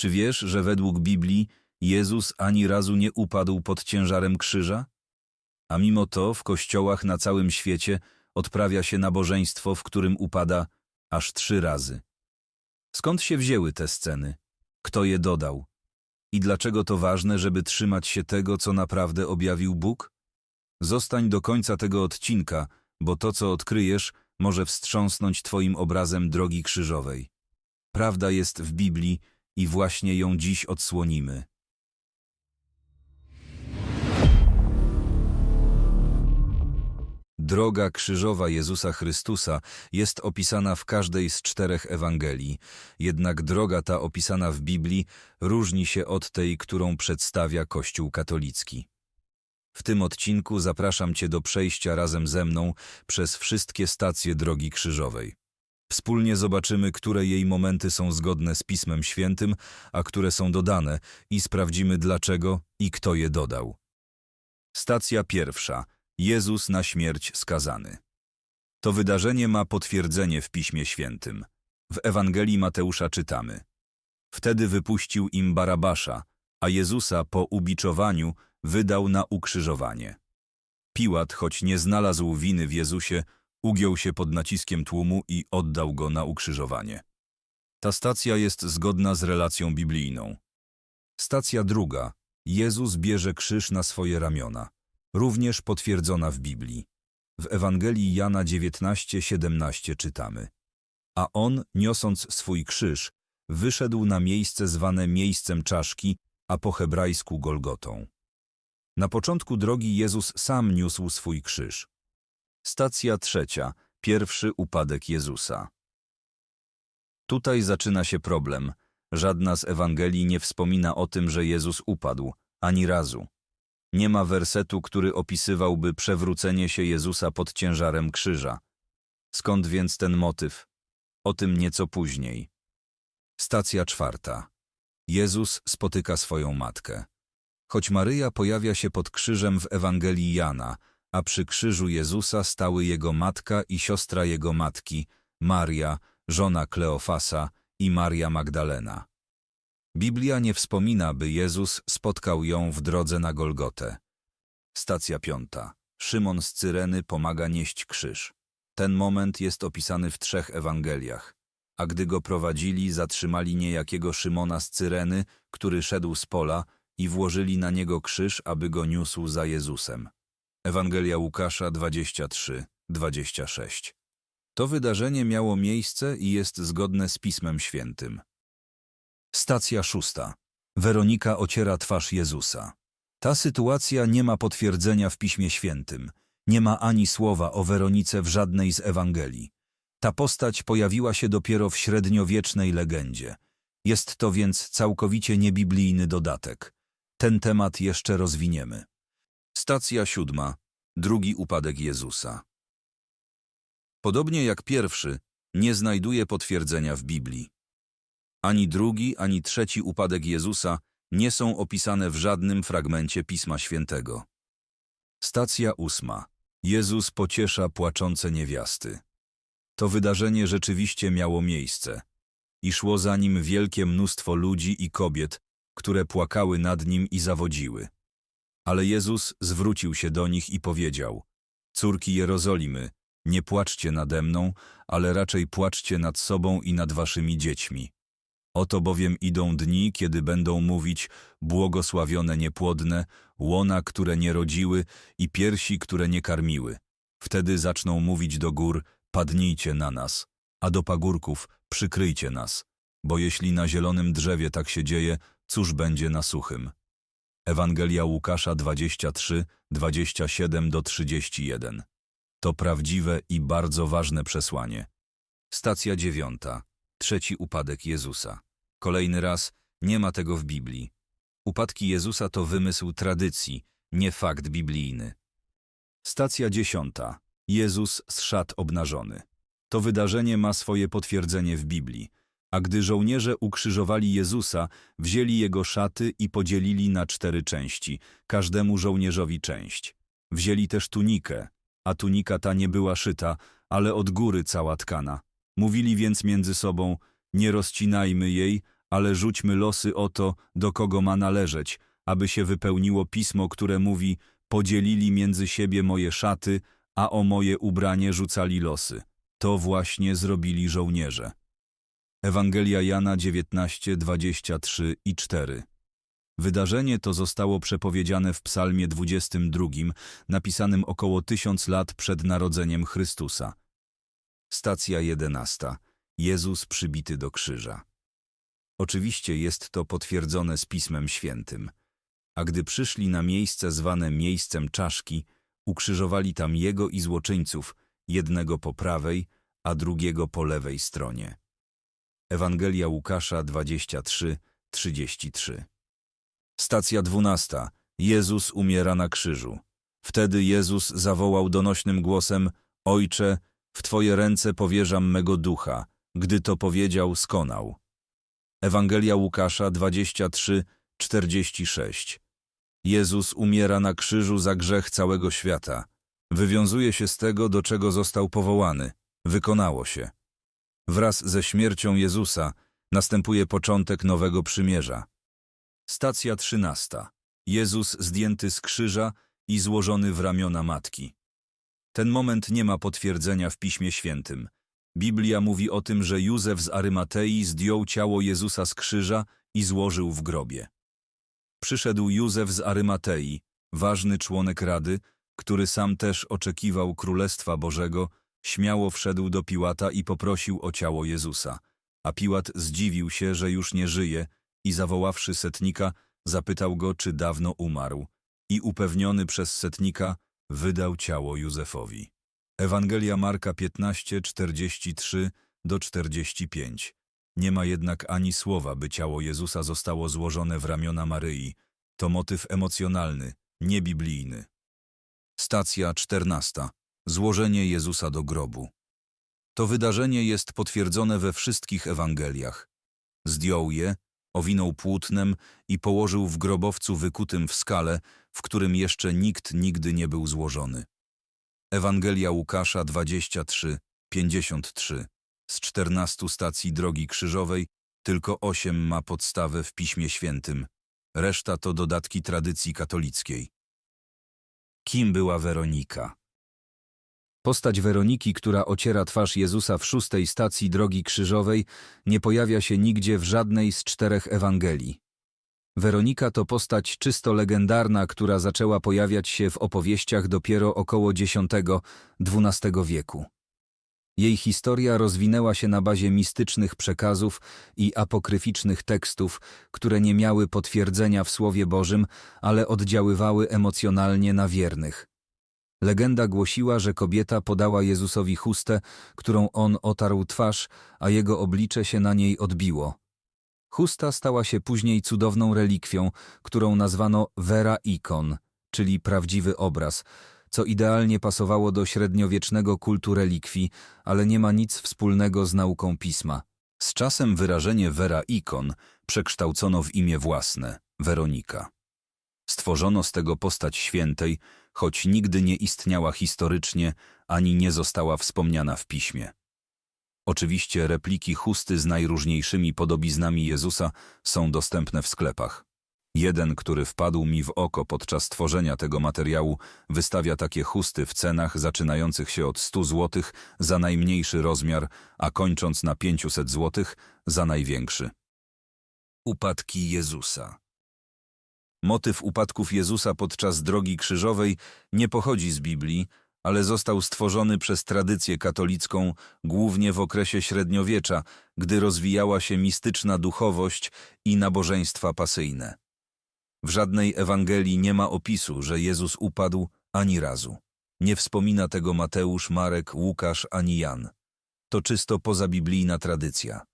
Czy wiesz, że według Biblii Jezus ani razu nie upadł pod ciężarem krzyża? A mimo to w kościołach na całym świecie odprawia się nabożeństwo, w którym upada aż trzy razy. Skąd się wzięły te sceny? Kto je dodał? I dlaczego to ważne, żeby trzymać się tego, co naprawdę objawił Bóg? Zostań do końca tego odcinka, bo to, co odkryjesz, może wstrząsnąć Twoim obrazem drogi krzyżowej. Prawda jest w Biblii i właśnie ją dziś odsłonimy. Droga krzyżowa Jezusa Chrystusa jest opisana w każdej z czterech Ewangelii, jednak droga ta opisana w Biblii różni się od tej, którą przedstawia Kościół katolicki. W tym odcinku zapraszam Cię do przejścia razem ze mną przez wszystkie stacje drogi krzyżowej. Wspólnie zobaczymy, które jej momenty są zgodne z Pismem Świętym, a które są dodane i sprawdzimy dlaczego i kto je dodał. Stacja pierwsza. Jezus na śmierć skazany. To wydarzenie ma potwierdzenie w Piśmie Świętym. W Ewangelii Mateusza czytamy. Wtedy wypuścił im Barabasza, a Jezusa po ubiczowaniu wydał na ukrzyżowanie. Piłat, choć nie znalazł winy w Jezusie, ugiął się pod naciskiem tłumu i oddał go na ukrzyżowanie. Ta stacja jest zgodna z relacją biblijną. Stacja druga. Jezus bierze krzyż na swoje ramiona. Również potwierdzona w Biblii. W Ewangelii Jana 19:17 czytamy. A on, niosąc swój krzyż, wyszedł na miejsce zwane miejscem czaszki, a po hebrajsku Golgotą. Na początku drogi Jezus sam niósł swój krzyż. Stacja trzecia. Pierwszy upadek Jezusa. Tutaj zaczyna się problem. Żadna z Ewangelii nie wspomina o tym, że Jezus upadł, ani razu. Nie ma wersetu, który opisywałby przewrócenie się Jezusa pod ciężarem krzyża. Skąd więc ten motyw? O tym nieco później. Stacja czwarta. Jezus spotyka swoją matkę. Choć Maryja pojawia się pod krzyżem w Ewangelii Jana, a przy krzyżu Jezusa stały jego matka i siostra jego matki, Maria, żona Kleofasa i Maria Magdalena. Biblia nie wspomina, by Jezus spotkał ją w drodze na Golgotę. Stacja piąta. Szymon z Cyreny pomaga nieść krzyż. Ten moment jest opisany w trzech Ewangeliach. A gdy go prowadzili, zatrzymali niejakiego Szymona z Cyreny, który szedł z pola, i włożyli na niego krzyż, aby go niósł za Jezusem. Ewangelia Łukasza 23, 26. To wydarzenie miało miejsce i jest zgodne z Pismem Świętym. Stacja szósta. Weronika ociera twarz Jezusa. Ta sytuacja nie ma potwierdzenia w Piśmie Świętym. Nie ma ani słowa o Weronice w żadnej z Ewangelii. Ta postać pojawiła się dopiero w średniowiecznej legendzie. Jest to więc całkowicie niebiblijny dodatek. Ten temat jeszcze rozwiniemy. Stacja siódma. Drugi upadek Jezusa. Podobnie jak pierwszy, nie znajduje potwierdzenia w Biblii. Ani drugi, ani trzeci upadek Jezusa nie są opisane w żadnym fragmencie Pisma Świętego. Stacja ósma. Jezus pociesza płaczące niewiasty. To wydarzenie rzeczywiście miało miejsce i szło za nim wielkie mnóstwo ludzi i kobiet, które płakały nad nim i zawodziły. Ale Jezus zwrócił się do nich i powiedział: Córki Jerozolimy, nie płaczcie nade mną, ale raczej płaczcie nad sobą i nad waszymi dziećmi. Oto bowiem idą dni, kiedy będą mówić błogosławione niepłodne, łona, które nie rodziły i piersi, które nie karmiły. Wtedy zaczną mówić do gór, padnijcie na nas, a do pagórków, przykryjcie nas. Bo jeśli na zielonym drzewie tak się dzieje, cóż będzie na suchym? Ewangelia Łukasza 23, 27 do 31. To prawdziwe i bardzo ważne przesłanie. Stacja dziewiąta. Trzeci upadek Jezusa. Kolejny raz, nie ma tego w Biblii. Upadki Jezusa to wymysł tradycji, nie fakt biblijny. Stacja dziesiąta. Jezus z szat obnażony. To wydarzenie ma swoje potwierdzenie w Biblii. A gdy żołnierze ukrzyżowali Jezusa, wzięli jego szaty i podzielili na cztery części, każdemu żołnierzowi część. Wzięli też tunikę, a tunika ta nie była szyta, ale od góry cała tkana. Mówili więc między sobą, nie rozcinajmy jej, ale rzućmy losy o to, do kogo ma należeć, aby się wypełniło pismo, które mówi, podzielili między siebie moje szaty, a o moje ubranie rzucali losy. To właśnie zrobili żołnierze. Ewangelia Jana 19, 23 i 4 Wydarzenie to zostało przepowiedziane w psalmie 22, napisanym około tysiąc lat przed narodzeniem Chrystusa. Stacja 11. Jezus przybity do krzyża. Oczywiście jest to potwierdzone z Pismem Świętym. A gdy przyszli na miejsce zwane miejscem czaszki, ukrzyżowali tam jego i złoczyńców, jednego po prawej, a drugiego po lewej stronie. Ewangelia Łukasza 23, 33 Stacja 12. Jezus umiera na krzyżu. Wtedy Jezus zawołał donośnym głosem: Ojcze, w Twoje ręce powierzam mego ducha. Gdy to powiedział, skonał. Ewangelia Łukasza 23, 46 Jezus umiera na krzyżu za grzech całego świata. Wywiązuje się z tego, do czego został powołany. Wykonało się. Wraz ze śmiercią Jezusa następuje początek nowego przymierza. Stacja trzynasta. Jezus zdjęty z krzyża i złożony w ramiona matki. Ten moment nie ma potwierdzenia w Piśmie Świętym. Biblia mówi o tym, że Józef z Arymatei zdjął ciało Jezusa z krzyża i złożył w grobie. Przyszedł Józef z Arymatei, ważny członek Rady, który sam też oczekiwał Królestwa Bożego, śmiało wszedł do Piłata i poprosił o ciało Jezusa. A Piłat zdziwił się, że już nie żyje i zawoławszy setnika, zapytał go, czy dawno umarł i upewniony przez setnika, wydał ciało Józefowi. Ewangelia Marka 15, 43 do 45. Nie ma jednak ani słowa, by ciało Jezusa zostało złożone w ramiona Maryi. To motyw emocjonalny, niebiblijny. Stacja 14. Złożenie Jezusa do grobu. To wydarzenie jest potwierdzone we wszystkich Ewangeliach. Zdjął je, owinął płótnem i położył w grobowcu wykutym w skale, w którym jeszcze nikt nigdy nie był złożony. Ewangelia Łukasza 23, 53 Z 14 stacji Drogi Krzyżowej tylko osiem ma podstawę w Piśmie Świętym, reszta to dodatki tradycji katolickiej. Kim była Weronika? Postać Weroniki, która ociera twarz Jezusa w szóstej stacji Drogi Krzyżowej, nie pojawia się nigdzie w żadnej z czterech Ewangelii. Weronika to postać czysto legendarna, która zaczęła pojawiać się w opowieściach dopiero około X-XII wieku. Jej historia rozwinęła się na bazie mistycznych przekazów i apokryficznych tekstów, które nie miały potwierdzenia w Słowie Bożym, ale oddziaływały emocjonalnie na wiernych. Legenda głosiła, że kobieta podała Jezusowi chustę, którą on otarł twarz, a jego oblicze się na niej odbiło. Chusta stała się później cudowną relikwią, którą nazwano Vera Ikon, czyli prawdziwy obraz, co idealnie pasowało do średniowiecznego kultu relikwii, ale nie ma nic wspólnego z nauką pisma. Z czasem wyrażenie Vera Ikon przekształcono w imię własne Weronika. Stworzono z tego postać świętej, choć nigdy nie istniała historycznie ani nie została wspomniana w piśmie. Oczywiście repliki chusty z najróżniejszymi podobiznami Jezusa są dostępne w sklepach. Jeden, który wpadł mi w oko podczas tworzenia tego materiału, wystawia takie chusty w cenach zaczynających się od 100 zł za najmniejszy rozmiar, a kończąc na 500 zł za największy. Upadki Jezusa Motyw upadków Jezusa podczas drogi krzyżowej nie pochodzi z Biblii, ale został stworzony przez tradycję katolicką głównie w okresie średniowiecza, gdy rozwijała się mistyczna duchowość i nabożeństwa pasyjne. W żadnej Ewangelii nie ma opisu, że Jezus upadł ani razu. Nie wspomina tego Mateusz, Marek, Łukasz ani Jan. To czysto pozabiblijna tradycja.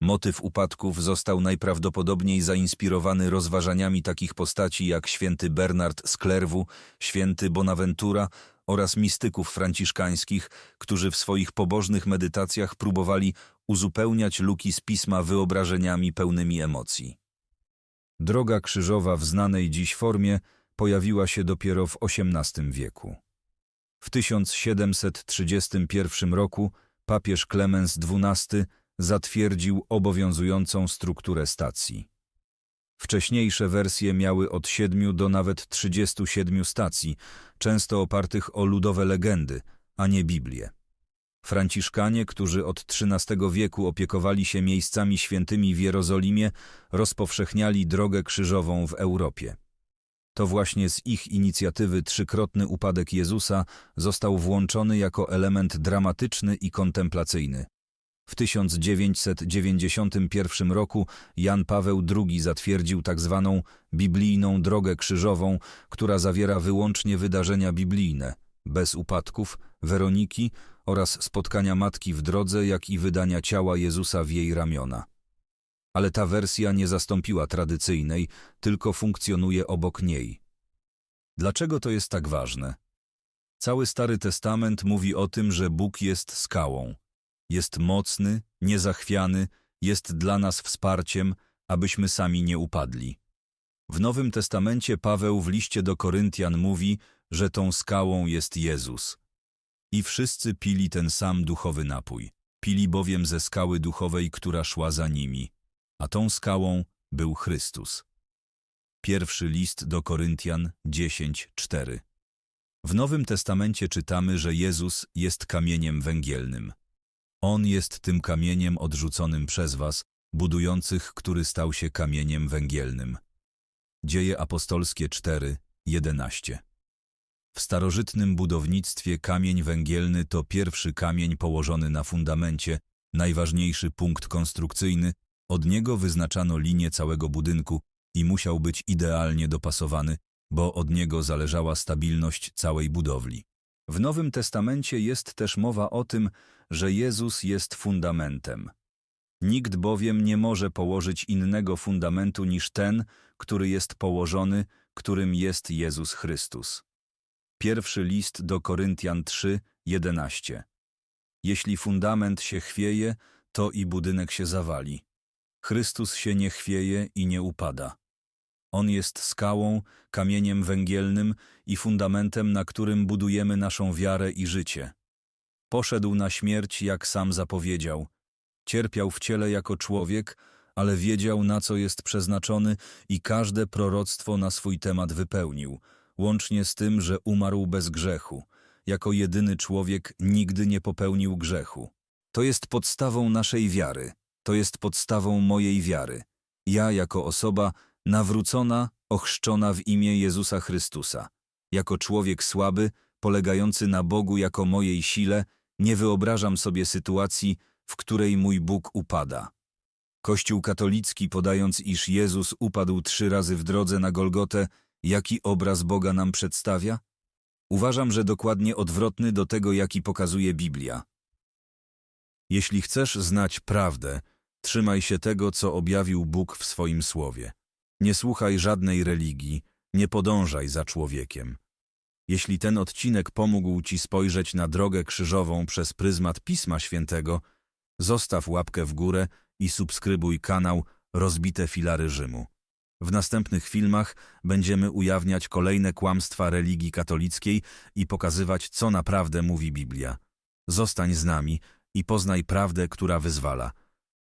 Motyw upadków został najprawdopodobniej zainspirowany rozważaniami takich postaci jak święty Bernard z Klerwu, święty Bonaventura oraz mistyków franciszkańskich, którzy w swoich pobożnych medytacjach próbowali uzupełniać luki z pisma wyobrażeniami pełnymi emocji. Droga krzyżowa w znanej dziś formie pojawiła się dopiero w XVIII wieku. W 1731 roku papież Klemens XII zatwierdził obowiązującą strukturę stacji. Wcześniejsze wersje miały od 7 do nawet 37 stacji, często opartych o ludowe legendy, a nie Biblię. Franciszkanie, którzy od XIII wieku opiekowali się miejscami świętymi w Jerozolimie, rozpowszechniali drogę krzyżową w Europie. To właśnie z ich inicjatywy trzykrotny upadek Jezusa został włączony jako element dramatyczny i kontemplacyjny. W 1991 roku Jan Paweł II zatwierdził tzw. biblijną drogę krzyżową, która zawiera wyłącznie wydarzenia biblijne, bez upadków, Weroniki oraz spotkania matki w drodze, jak i wydania ciała Jezusa w jej ramiona. Ale ta wersja nie zastąpiła tradycyjnej, tylko funkcjonuje obok niej. Dlaczego to jest tak ważne? Cały Stary Testament mówi o tym, że Bóg jest skałą. Jest mocny, niezachwiany, jest dla nas wsparciem, abyśmy sami nie upadli. W Nowym Testamencie Paweł w liście do Koryntian mówi, że tą skałą jest Jezus. I wszyscy pili ten sam duchowy napój. Pili bowiem ze skały duchowej, która szła za nimi. A tą skałą był Chrystus. Pierwszy list do Koryntian 10:4. W Nowym Testamencie czytamy, że Jezus jest kamieniem węgielnym. On jest tym kamieniem odrzuconym przez was, budujących, który stał się kamieniem węgielnym. Dzieje apostolskie 4:11. W starożytnym budownictwie kamień węgielny to pierwszy kamień położony na fundamencie, najważniejszy punkt konstrukcyjny, od niego wyznaczano linię całego budynku i musiał być idealnie dopasowany, bo od niego zależała stabilność całej budowli. W Nowym Testamencie jest też mowa o tym, że Jezus jest fundamentem. Nikt bowiem nie może położyć innego fundamentu niż ten, który jest położony, którym jest Jezus Chrystus. Pierwszy list do Koryntian 3, 11. Jeśli fundament się chwieje, to i budynek się zawali. Chrystus się nie chwieje i nie upada. On jest skałą, kamieniem węgielnym i fundamentem, na którym budujemy naszą wiarę i życie. Poszedł na śmierć, jak sam zapowiedział. Cierpiał w ciele jako człowiek, ale wiedział, na co jest przeznaczony i każde proroctwo na swój temat wypełnił, łącznie z tym, że umarł bez grzechu. Jako jedyny człowiek nigdy nie popełnił grzechu. To jest podstawą naszej wiary. To jest podstawą mojej wiary. Ja, jako osoba nawrócona, ochrzczona w imię Jezusa Chrystusa. Jako człowiek słaby, polegający na Bogu jako mojej sile, nie wyobrażam sobie sytuacji, w której mój Bóg upada. Kościół katolicki, podając, iż Jezus upadł trzy razy w drodze na Golgotę, jaki obraz Boga nam przedstawia? Uważam, że dokładnie odwrotny do tego, jaki pokazuje Biblia. Jeśli chcesz znać prawdę, trzymaj się tego, co objawił Bóg w swoim słowie. Nie słuchaj żadnej religii, nie podążaj za człowiekiem. Jeśli ten odcinek pomógł Ci spojrzeć na drogę krzyżową przez pryzmat Pisma Świętego, zostaw łapkę w górę i subskrybuj kanał Rozbite Filary Rzymu. W następnych filmach będziemy ujawniać kolejne kłamstwa religii katolickiej i pokazywać, co naprawdę mówi Biblia. Zostań z nami i poznaj prawdę, która wyzwala –